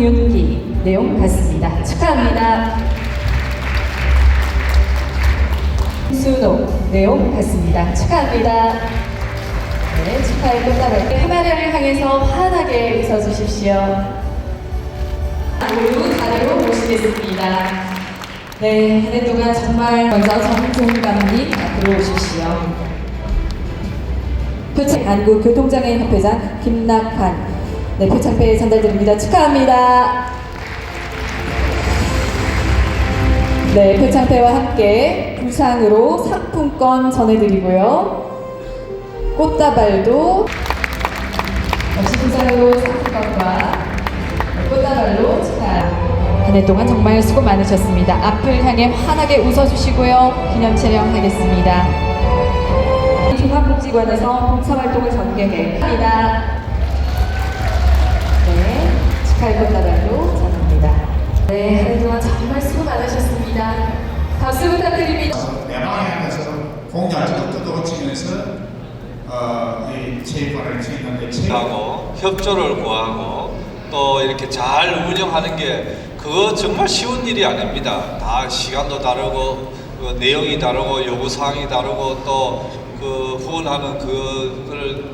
윤기 내용 같습니다. 축하합니다. 수노 내용 같습니다. 축하합니다. 네, 축하의 꽃다발 카메라를 향해서 환하게 웃어주십시오. 모두 자리로 모시겠습니다. 네, 한 해 동안 정말 먼저 정종감님 앞으로 오십시오. 표창 안구 교통장애인 협회장 김낙환 네, 표창패 전달드립니다. 축하합니다. 네, 표창패와 함께 부상으로 상품권 전해드리고요. 꽃다발도 역시 부상으로 상품권과 꽃다발로 축하. 한해 동안 정말 수고 많으셨습니다. 앞을 향해 환하게 웃어주시고요. 기념 촬영하겠습니다. 종합복지관에서 봉사활동을 전개해 합니다. 네, 꽃다발로 전합니다. 네, 한 해 동안 정말 수고 많으셨습니다. 박수 부탁드립니다. 내방향에서 공자적으로 뜯어고치면서 어, 이 체육관을 지었는데 체육 하고 협조를 구하고 또 이렇게 잘 운영하는 게 그거 정말 쉬운 일이 아닙니다. 다 시간도 다르고 그 내용이 다르고 요구 사항이 다르고 또 그 후원하는 그걸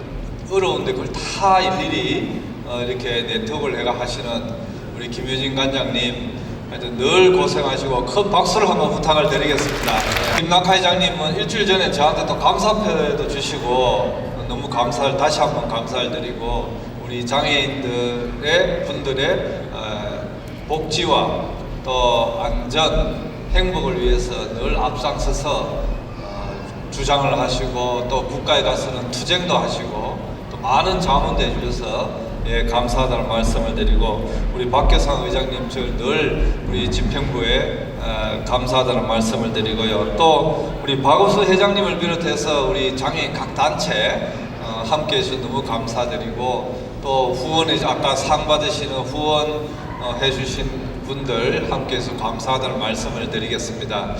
어려운데 그걸 다 일일이 어, 이렇게 네트워크를 해가 하시는 우리 김효진 관장님 하여튼 늘 고생하시고 큰 박수를 한번 부탁을 드리겠습니다. 김낙하 회장님은 일주일 전에 저한테 또 감사표도 주시고 너무 감사를 다시 한번 감사를 드리고 우리 장애인들의 분들의 어, 복지와 또 안전 행복을 위해서 늘 앞장서서 어, 주장을 하시고 또 국가에 가서는 투쟁도 하시고 또 많은 자문도 해주셔서 예, 감사하다는 말씀을 드리고 우리 박교상 의장님 저늘 우리 집행부에 어, 감사하다는 말씀을 드리고요. 또 우리 박우수 회장님을 비롯해서 우리 장애인 각 단체 어, 함께 해 주셔서 너무 감사드리고 또 후원해 아까 상 받으시는 후원 어, 해주신 분들 함께해서 감사하다는 말씀을 드리겠습니다.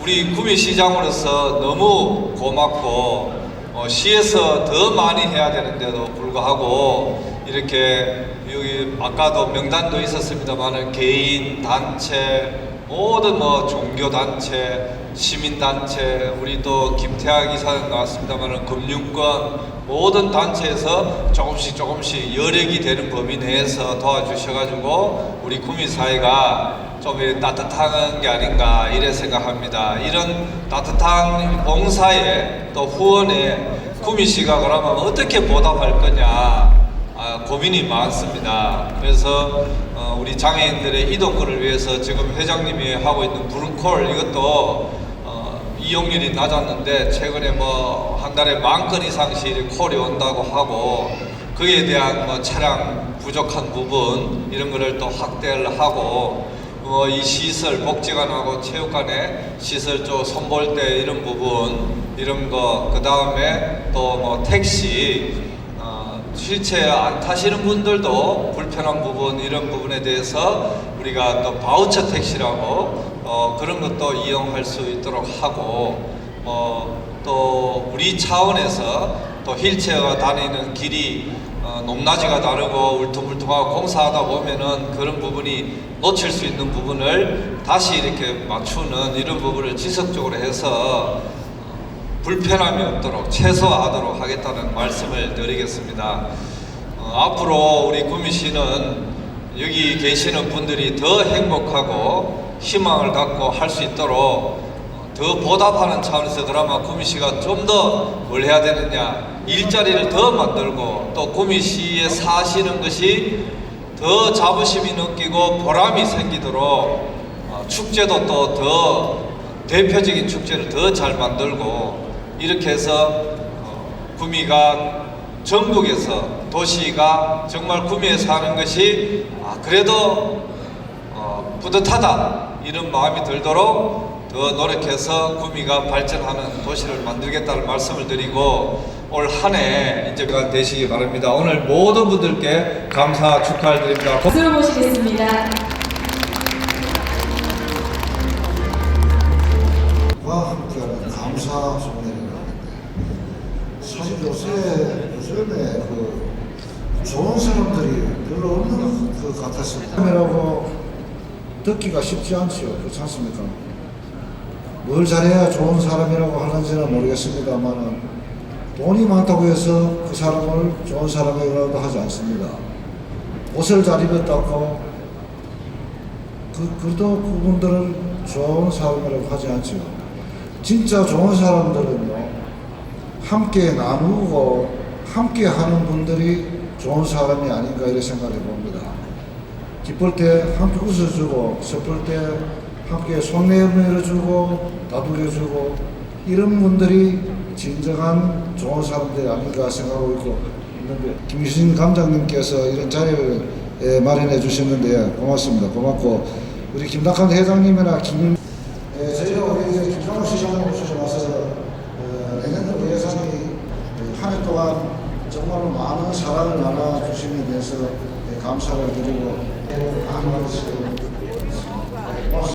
우리 구미시장으로서 너무 고맙고 어, 시에서 더 많이 해야 되는데도 불구하고 이렇게 여기 아까도 명단도 있었습니다만은 개인 단체 모든 뭐 종교 단체 시민 단체 우리 또 김태학 이사는 나왔습니다만은 금융권 모든 단체에서 조금씩 조금씩 여력이 되는 범위 내에서 도와주셔가지고 우리 구미 사회가 좀 따뜻한 게 아닌가 이래 생각합니다. 이런 따뜻한 봉사에 또 후원에 구미시가 그러면 어떻게 보답할 거냐 아, 고민이 많습니다. 그래서 어, 우리 장애인들의 이동권을 위해서 지금 회장님이 하고 있는 브룬콜 이것도 어, 이용률이 낮았는데 최근에 뭐 한 달에 만 건 이상씩 콜이 온다고 하고 그에 대한 뭐 차량 부족한 부분 이런 거를 또 확대를 하고 뭐이 시설 복지관하고 체육관에 시설 쪽 선볼대 이런 부분 이런 거 그 다음에 또 뭐 택시 어, 휠체어 안 타시는 분들도 불편한 부분 이런 부분에 대해서 우리가 또 바우처 택시라고 어, 그런 것도 이용할 수 있도록 하고 뭐또 우리 차원에서 또 휠체어가 다니는 길이 어, 높낮이가 다르고 울퉁불퉁하고 공사하다 보면은 그런 부분이 놓칠 수 있는 부분을 다시 이렇게 맞추는 이런 부분을 지속적으로 해서 불편함이 없도록 최소화하도록 하겠다는 말씀을 드리겠습니다. 어, 앞으로 우리 구미시는 여기 계시는 분들이 더 행복하고 희망을 갖고 할 수 있도록 어, 더 보답하는 차원에서 그러면 구미시가 좀 더 뭘 해야 되느냐 일자리를 더 만들고 또 구미시에 사시는 것이 더 자부심이 느끼고 보람이 생기도록 어, 축제도 또 더 대표적인 축제를 더 잘 만들고 이렇게 해서 어, 구미가 전국에서 도시가 정말 구미에 사는 것이 아, 그래도 어, 뿌듯하다 이런 마음이 들도록 더 노력해서 구미가 발전하는 도시를 만들겠다는 말씀을 드리고 올 한해 이제가 되시기 바랍니다. 오늘 모든 분들께 감사 축하를 드립니다. 박수로 모시겠습니다. 요새 요즘에 그 좋은 사람들이 그 별로 없는 것 같았습니다. 사람이라고 듣기가 쉽지 않지요. 그렇지 않습니까? 뭘 잘해야 좋은 사람이라고 하는지는 모르겠습니다만은 돈이 많다고 해서 그 사람을 좋은 사람이라고 하지 않습니다. 옷을 잘 입었다고 그, 그래도 그분들을 좋은 사람이라고 하지 않죠. 진짜 좋은 사람들은요, 함께 나누고 함께 하는 분들이 좋은 사람이 아닌가 이렇게 생각해 봅니다. 기쁠 때 함께 웃어주고, 슬플 때 함께 손 내밀어주고, 다독여주고, 이런 분들이 진정한 좋은 사람들이 아닌가 생각하고 있고 있는데, 김유신 감장님께서 이런 자리를 예, 마련해 주셨는데 고맙습니다. 고맙고, 우리 김낙한 회장님이나 김, 예, 저희가 우리 김상호 시장으로 오셔서 어, 내년도 예산이 한 해 동안 정말로 많은 사랑을 나눠주심에 대해서 예, 감사를 드리고 많은 것을